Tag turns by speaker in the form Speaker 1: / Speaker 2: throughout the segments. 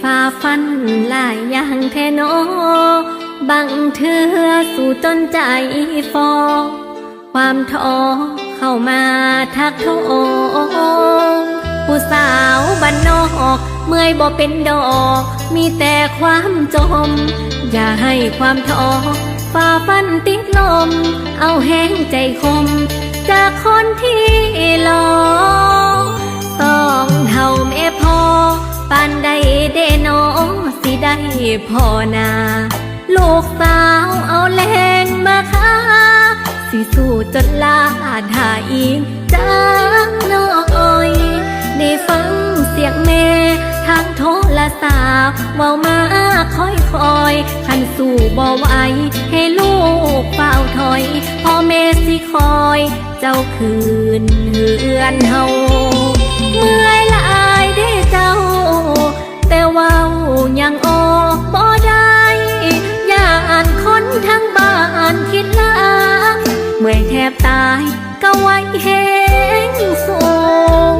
Speaker 1: ฝ่าฟันหลายอย่างแทโนบังเธอสู่จนใจฟอ ความท้อเข้ามาทักโทผู้สาวบ้านนอกเมื่อยบ่เป็นดอก มีแต่ความจม อย่าให้ความท้อฝ่าฟันติดลม เอาแห้งใจคม จากคนที่หลอกต้องเท่าแม พ่อนา ลูกสาวเอาแรงมาค้าสิสู้จนลาดาอีกจักหน้อยได้ฟังเสียงแม่ทางโทรศัพท์เว้ามาคอยคอยๆคันสู่บ่ไหวให้ลูกเฝ้าถอย พ่อแม่สิคอย เจ้าคืนเฮือนเฮาเมื่อยหลา ทั้งบ้านคิดลาเมื่อยแทบตายก็ไหวแหงสูง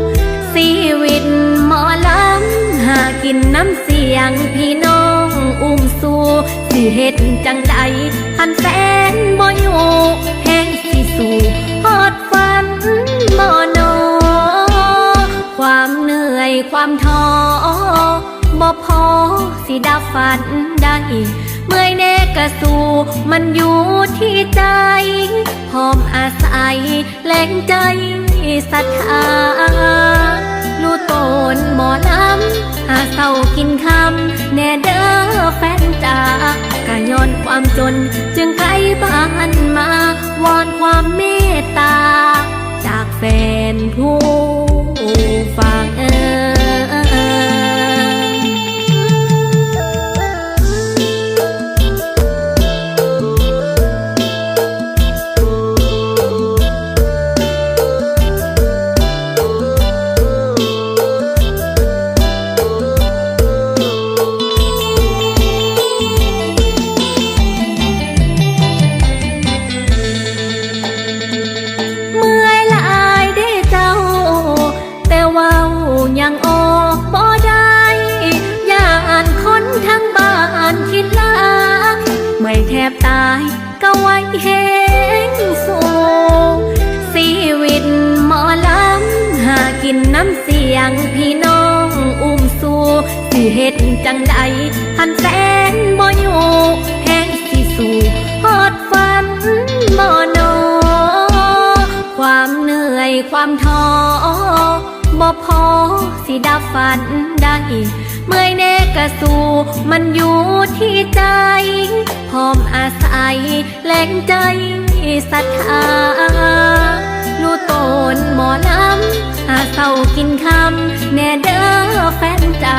Speaker 1: ชีวิตหมอลำหากินน้ำเสียงพี่น้องอุ้มสู่สิเฮ็ดจังใดพันแฟนบ่อยู่แหงสิสู่ฮอดฝันบ่นอความเหนื่อยความท้อบ่พอสิดับฝันได้ เมื่อยแน่กระสูมันอยู่ที่ใจพร้อมอาศัยแรงใจศรัทธารู้ตนหมอลำหาเศร้ากินคำแน่เด้อแฟนจาก็ย้อนความจน จึงไกลบ้านมาวอน แทบตายก็ไหวแหงสูงชีวิตหมอลำหากินน้ำเสียงพี่น้องอุ้มสู่สิเฮ็ดจังใดพันแฟนบ่อยู่แหงสิสู่ฮอดฝันบ่นอความเหนื่อยความท้อบ่พอ สิดับฝันได้เมื่อยแน่กระสูมันอยู่ที่ใจพร้อมอาศัยแรงใจศรัทธารู้ตนหมอลำหาเศร้ากินคำแน่เด้อแฟนจา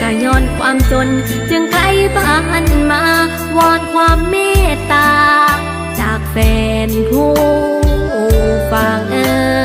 Speaker 1: กะย้อนความจน จึงไกลบ้านมาวอนความเมตตา จากแฟนผู้ฟังเออ